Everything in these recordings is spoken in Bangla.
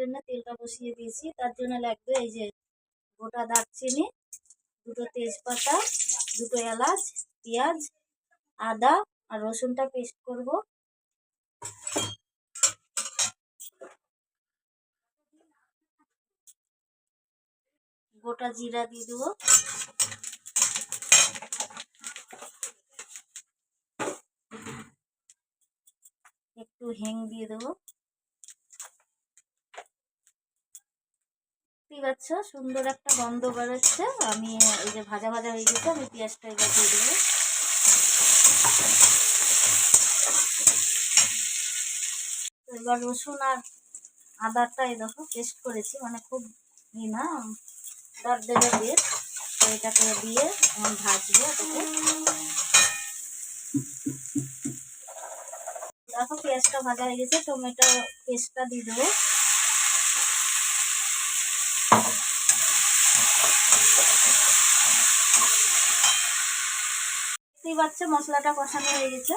জন্য তেলটা বসিয়ে দিয়েছি। তার জন্য লাগবে এই যে গোটা দারচিনি, দুটো তেজপাতা, দুটো এলাচ, পেঁয়াজ, আদা আর রসুনটা পেস্ট করব। গোটা জিরা দিয়ে দেবো। একটু হেং দিয়ে দেবো। দেখতেই পাচ্ছ, সুন্দর একটা গন্ধ বেরোচ্ছে। আমি এই যে ভাজা ভাজা হয়ে গেছে, আমি পেঁয়াজটা এবার দিয়ে দেবো। এবার রসুন আর আদাটা এই দেখো পেস্ট করেছি মানে খুব ই না দর দেবে দিয়ে তো এটাকে দিয়ে ভাজবো এটাকে। দেখো পেঁয়াজটা ভাজা হয়ে গেছে, টমেটো পেস্টটা দিয়ে দেবো। দেখতেই পাচ্ছ মশলাটা কষানো হয়ে গেছে।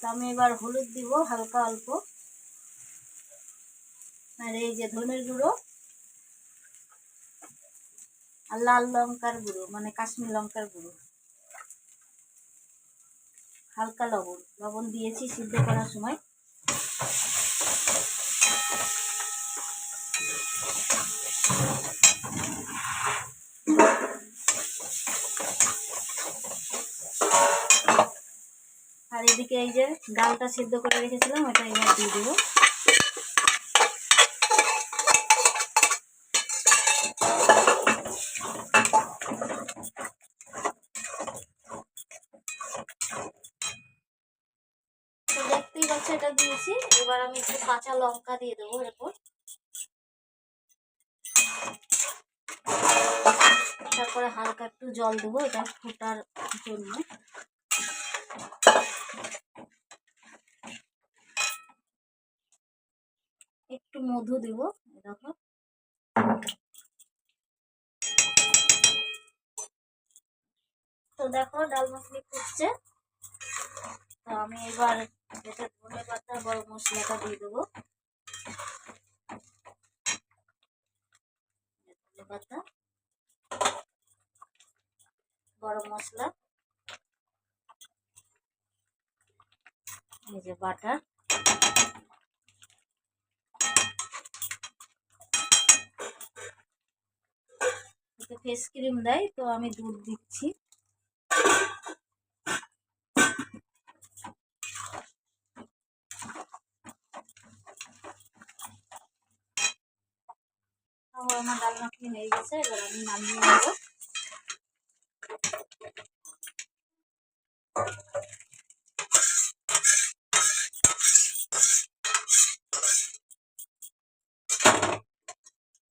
তো আমি এবার হলুদ দিব হালকা অল্প। আর এই যে ধনের গুঁড়ো আর লাল লঙ্কার গুঁড়ো মানে কাশ্মীর লঙ্কার গুঁড়ো। হালকা লবণ লবণ দিয়েছি সিদ্ধ করার সময়। এদিকে এই যে ডালটা সিদ্ধ করে রেখেছিলাম, ওটা এবার দিয়ে দেবো। দেখতেই পাচ্ছ, এটা দিয়েছি। এবার আমি একটু কাঁচা লঙ্কা দিয়ে দেবো এরপর তারপরে হালকা একটু জল দেবো, এটা ফোটার জন্য। একটু মধু দেব দেখো। তো দেখো, ডাল মাখনি ফুটছে। তো আমি এবার যেটা ধনে পাতা, গরম মশলাটা দিয়ে দেবো। ধনে গরম মশলা, এই যে বাটার। ফেস ক্রিম দেয়, তো আমি দুধ দিচ্ছি। আমার ডাল মাখনি হয়ে গেছে, এবার আমি নামিয়ে নেব।